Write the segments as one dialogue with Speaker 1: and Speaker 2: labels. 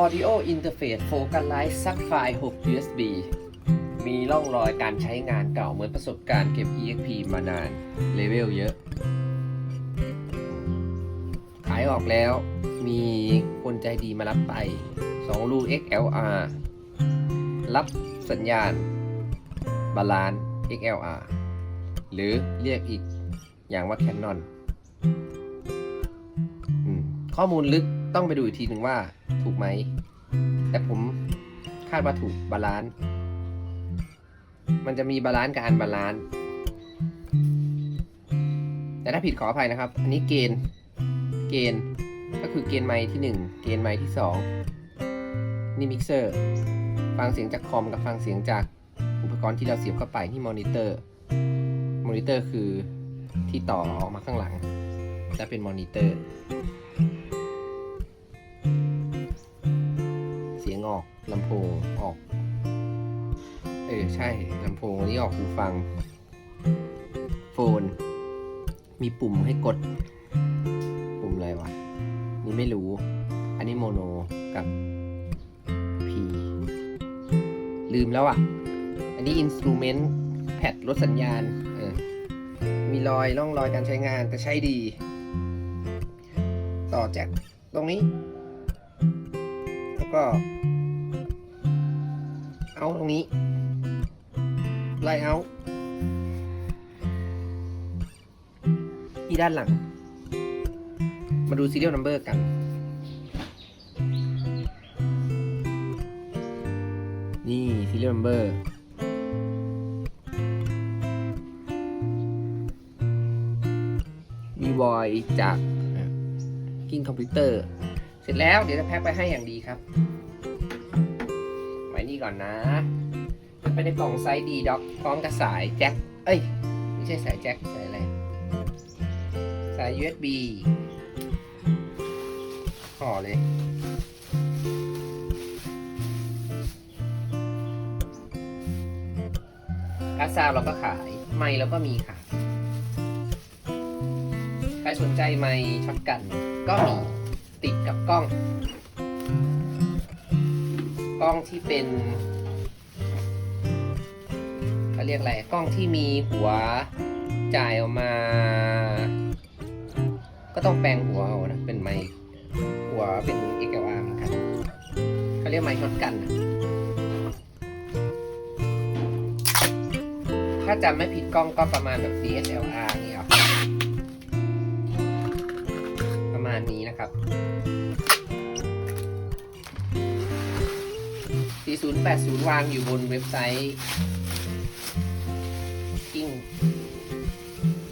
Speaker 1: Audio Interface Focusrite ซักไฟล์6 USB มีร่องรอยการใช้งานเก่าเหมือนประสบการณ์เก็บ EXP มานาน เลเวลเยอะ ขายออกแล้ว มีคนใจดีมารับไป 2 รู XLR รับสัญญาณ บาลาน XLR หรือเรียกอีกอย่างว่า Canon ข้อมูลลึก ต้องไปดูอีกทีหนึ่งว่าถูกไหม แต่ผมคาดว่าถูกบาลานซ์มันจะมีบาลานซ์กับอันบาลานซ์แต่ถ้าผิดขออภัยนะครับ อันนี้เกณฑ์ เกณฑ์ ก็คือเกณฑ์ไมค์ที่ 1 เกณฑ์ไมค์ที่ 2 นี่มิกเซอร์ ฟังเสียงจากคอมกับฟังเสียงจากอุปกรณ์ที่เราเสียบเข้าไปที่มอนิเตอร์ มอนิเตอร์คือที่ต่อออกมาข้างหลัง จะเป็นมอนิเตอร์ ลำโพงออก เออ ใช่ลำโพงอันนี้ออกหูฟัง โฟน มีปุ่มให้กด ปุ่มอะไรวะ นี่ไม่รู้ อันนี้โมโนกับ P ลืมแล้วอะ อันนี้อินสตูเมนต์แพดลดสัญญาณ เออ มีรอยร่องรอยการใช้งานแต่ใช้ดี ต่อจากตรงนี้ แล้วก็ เอาตรงนี้ ไล่เอาที่ด้านหลัง มาดู serial number กัน นี่ serial number มีวอยจากกิ้งคอมพิวเตอร์ เสร็จแล้วเดี๋ยวจะแพ็คไปให้อย่างดีครับ ก่อนนะไปในกล่องไซส์ดีด็อกพร้อมกับสายแจ็ค เอ้ย ไม่ใช่สายแจ็ค สายอะไร สาย USB ห่อเลย การซาวเราก็ขาย ไมค์เราก็มีขายใครสนใจไมค์ช็อตกัน ก็มีติดกับกล้อง กล้องที่เป็นเขาเรียกอะไรกล้องที่มีหัวจ่ายออกมา ก็ต้องแปลงหัวเอานะเป็นไมค์หัวเป็น XLR เหมือนกันเขาเรียกไมค์ช็อตกันนะถ้าจำไม่ผิดกล้องก็ประมาณแบบ DSLR นี่เอาประมาณนี้นะครับ 4080 วางอยู่บนเว็บไซต์กิ้ง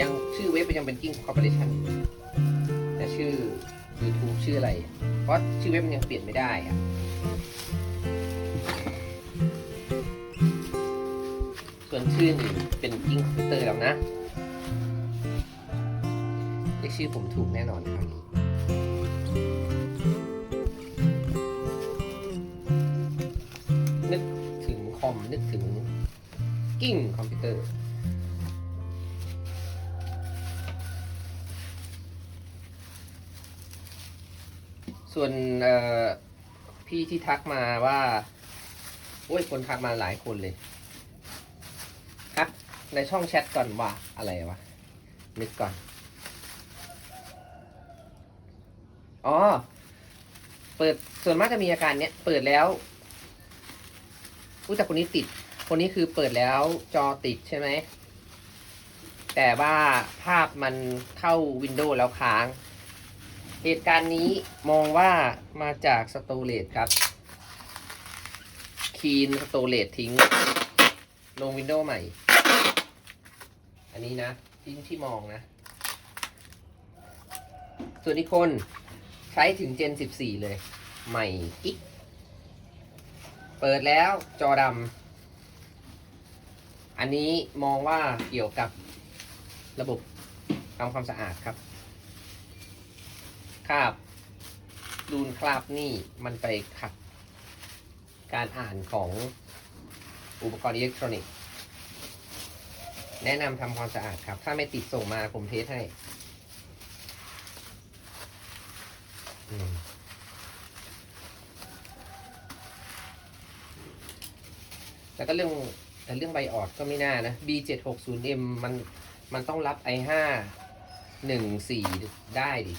Speaker 1: ยังชื่อเว็บยังเป็นกิ้งคอร์ปอเรชั่นแต่ชื่อ YouTube ชื่ออะไร เพราะชื่อเว็บมันยังเปลี่ยนไม่ได้อะส่วนชื่อหนึ่เป็นกิ้งคอมพิวเตอร์แล้วนะเรียกชื่อผมถูกแน่นอนครา นึกถึงคอมนึกถึงกิ้งคอมพิวเตอร์ ส่วนพี่ที่ทักมาว่าโอ้ยคนทักมาหลายคนเลยทักในช่องแชทก่อนว่าอะไรวะ นึกก่อน อ๋อ เปิดส่วนมากจะมีอาการเนี้ย เปิดแล้ว รู้จักคนนี้ติด คนนี้คือเปิดแล้วจอติดใช่ไหม แต่ว่าภาพมันเข้าวินโดว์แล้วค้าง เหตุการณ์นี้มองว่ามาจากสโตเลตครับ คีนสโตเลตทิ้ง ลงวินโดว์ใหม่ อันนี้นะที่ที่มองนะ ส่วนอีกคนใช้ถึงเจน 14 เลย ใหม่กิ๊ก เปิดแล้วจอดำอันนี้มองว่าเกี่ยวกับระบบทำความสะอาดครับคราบรูนคราบนี่มันไปขัด การอ่านของอุปกรณ์อิเล็กทรอนิกส์ แนะนำทำความสะอาดครับ ถ้าไม่ติดส่งมาผมเทสให้ แล้วก็เรื่องแต่เรื่องใบออดก็ไม่น่านะ B760M มันมันต้องรับ i5 14 ได้ดิ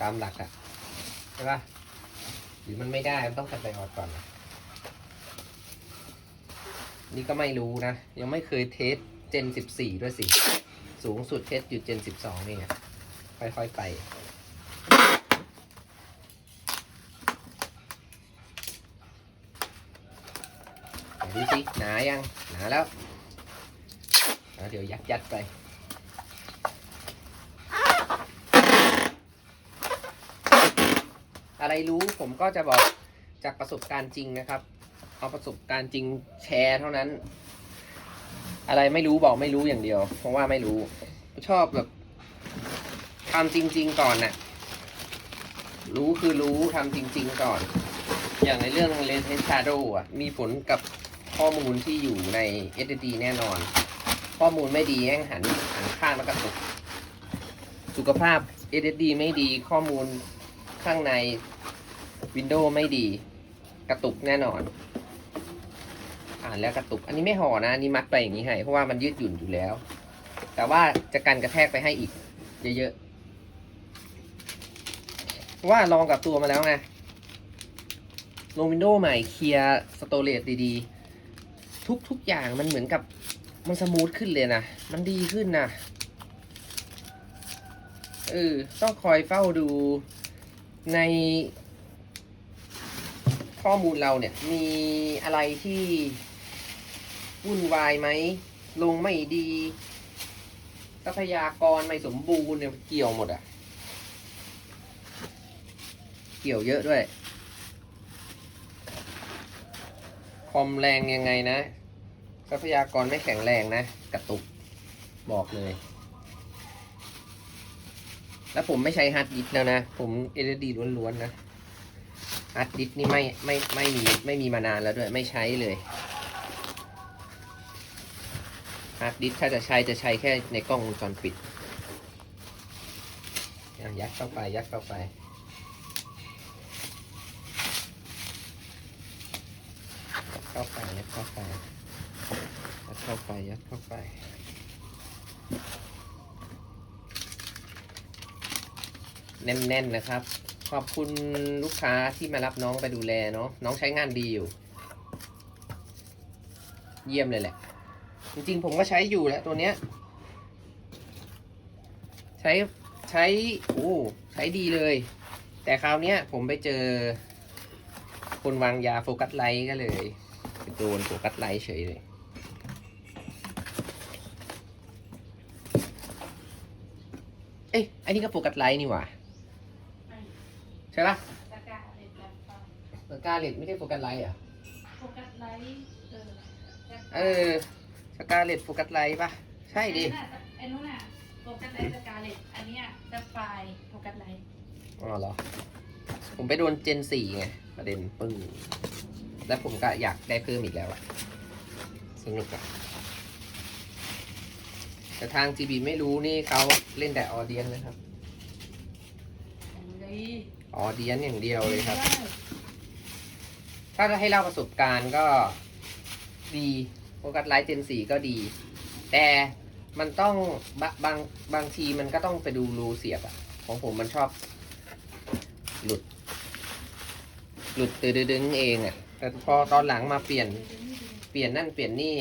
Speaker 1: ตามหลักอะใช่ปะหรือมันไม่ได้มันต้องตัดใบออดก่อนนะนี่ก็ไม่รู้นะ ยังไม่เคยเทส Gen 14 ด้วยสิ สูงสุดเทสอยู่ Gen 12 นี่ไงค่อยๆไป ดูสิหนายังหนาแล้วอะเดี๋ยวยัดยัดไปอะไรรู้ผมก็จะบอกจากประสบการณ์จริงนะครับ เอาประสบการณ์จริงแชร์เท่านั้น อะไรไม่รู้บอกไม่รู้อย่างเดียว เพราะว่าไม่รู้ ชอบแบบทำจริง ๆ ก่อนน่ะรู้คือรู้ทำจริง ๆ ก่อน อย่างในเรื่อง l e n s Shadow อะ มีผลกับ ข้อมูลที่อยู่ใน SSD แน่นอน ข้อมูลไม่ดีแห่งหันหันข้างแล้วก็ตกสุขภาพ SSD ไม่ดีข้อมูลข้างใน Windows ไม่ดี กระตุกแน่นอน อ่านแล้วกระตุก อันนี้ไม่ห่อนะอันนี้มัดไปอย่างนี้ให้ เพราะว่ามันยืดหยุ่นอยู่แล้ว แต่ว่าจะกันกระแทกไปให้อีก เยอะๆว่าลองกับตัวมาแล้วไงลงวินโดว์ใหม่เคลียร์สโตรเรจดีๆ ทุกทุกอย่างมันเหมือนกับมันสมูทขึ้นเลยนะ มันดีขึ้นนะเออ ต้องคอยเฝ้าดูในข้อมูลเราเนี่ย มีอะไรที่วุ่นวายไหม ลงไม่ดี ทรัพยากรไม่สมบูรณ์เนี่ยเกี่ยวหมดอะเกี่ยวเยอะด้วย คอมแรงยังไงนะทรัพยากรไม่แข็งแรงนะ กระตุกบอกเลย แล้วผมไม่ใช้ฮาร์ดดิสแล้วนะ ผม SSD ล้วนๆนะฮาร์ดดิสนี่ไม่ไม่ไม่มีไม่มีมานานแล้วด้วย ไม่ใช้เลยฮาร์ดดิสถ้าจะใช้จะใช้แค่ในกล้องวงจรปิดอะยัดเข้าไปยัดเข้าไป ยัด เข้าไปยัดเข้าไปยัดเข้าไปยัดเข้าไปแน่นๆนะครับ ขอบคุณลูกค้าที่มารับน้องไปดูแลเนาะน้องใช้งานดีอยู่ เยี่ยมเลยแหละ จริงๆ ผมก็ใช้อยู่แหล้วตัวเนี้ย ใช้ใช้โอ้ใช้ดีเลย แต่คราวเนี้ยผมไปเจอ คนวางยาโฟกัสไลท์ก็เลย โดนโฟกัสไลท์เฉยเลยเอ้ยอันนี้ก็โฟกัสไลท์นี่หว่าใช่ปะ
Speaker 2: ตะกร้าเล็ดแบบฟัง
Speaker 1: เออกาเลตไม่ใช่โฟกัสไลท์เหรอะ
Speaker 2: โฟกัสไลท์เออ
Speaker 1: เออสกาเลตโฟกัสไลท์ปะใช่ดิ
Speaker 2: ไอ้นู้นน่ะโฟกัสไลท์สกาเลตอันเนี้ยจะไฟล์โฟกัสไลท์
Speaker 1: อ๋อเหรอ ผมไปโดนเจนสี่ไงประเด็นปึ้ง แล้วผมก็อยากได้เพิ่มอีกแล้วอะสนุกอะแต่ทาง GB ไม่รู้นี่เขาเล่นแต่ออเดียนนะครับ
Speaker 2: ดี
Speaker 1: ออเดียนอย่างเดียวเลยครับ ถ้าจะให้เล่าประสบการณ์ก็ดีโฟกัสไลท์เจนสี่ก็ดี แต่มันต้องบะบางบางทีมันก็ต้องไปดูรูเสียบอะของผมมันชอบ หลุด หลุดตืดดึงเองอะ แต่พอตอนหลังมาเปลี่ยน เปลี่ยนนั่นเปลี่ยนนี่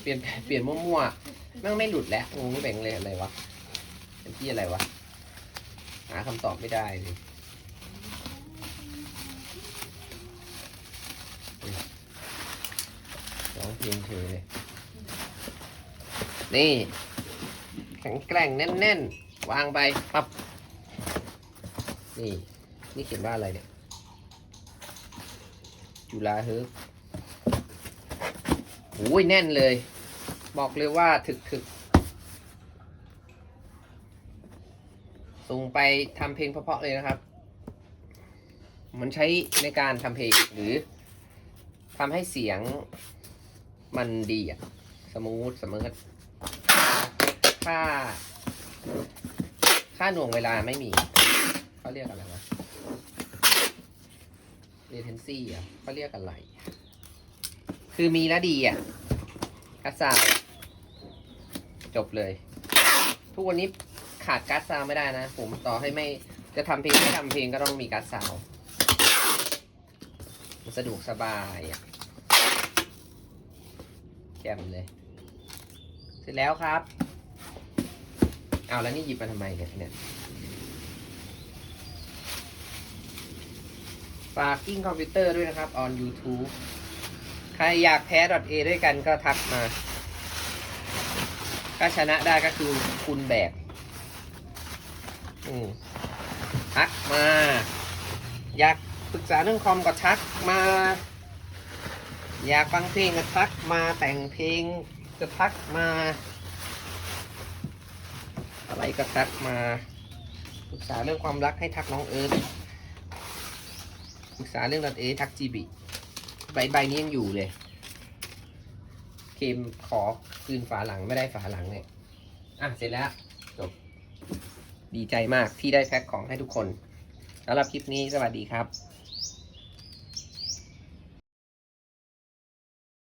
Speaker 1: เปลี่ยนเปลี่ยนมั่วๆแม่งไม่หลุดแล้วงงแบ่งเลยอะไรวะเป็นที่อะไรวะ หาคำตอบไม่ได้เลยร้องเพลงเฉยเลยนี่ แข็งแกร่งแน่น ๆ วางไปปับ๊บนี่ นี่เขียนว่าอะไรเนี่ย จุฬาเฮิร์บโอ้ยแน่นเลย บอกเลยว่าถึกถึกส่งไปทำเพลงเพราะๆเลยนะครับ มันใช้ในการทำเพลงหรือทำให้เสียงมันดีอะสมูทสมูทค่า ค่าหน่วงเวลาไม่มี เขาเรียกอะไรวะ latency อะเขาเรียกอะไร คือมีแล้วดีอะกัสซาวจบเลย ทุกวันนี้ขาดกัสซาวไม่ได้นะ ผมต่อให้ไม่จะทำเพลงไม่ทำเพลงก็ต้องมีกัสซาวสะดวกสบายอะแจ่มเลย เสร็จแล้วครับ เอาแล้วนี่หยิบมาทำไมเนี่ยเนี่ย ฝากกิ้งคอมพิวเตอร์ด้วยนะครับ on YouTube ใครอยากแพ้ .a ด้วยกันก็ทักมาถ้าชนะได้ก็คือคุณแบกอืมทักมา อยากปรึกษาเรื่องคอมก็ทักมา อยากฟังเพลงก็ทักมาแต่งเพลงก็ทักมา อะไรก็ทักมาปรึกษาเรื่องความรักให้ทักน้องเอิร์ธ ษาเรื่องรันเอทักจีบีใบใบนี้ยังอยู่เลยเคมขอคืนฝาหลังไม่ได้ฝาหลังเนี่ยอะเสร็จแล้วจบดีใจมากที่ได้แพ็คของให้ทุกคนสำหรับคลิปนี้สวัสดีครับ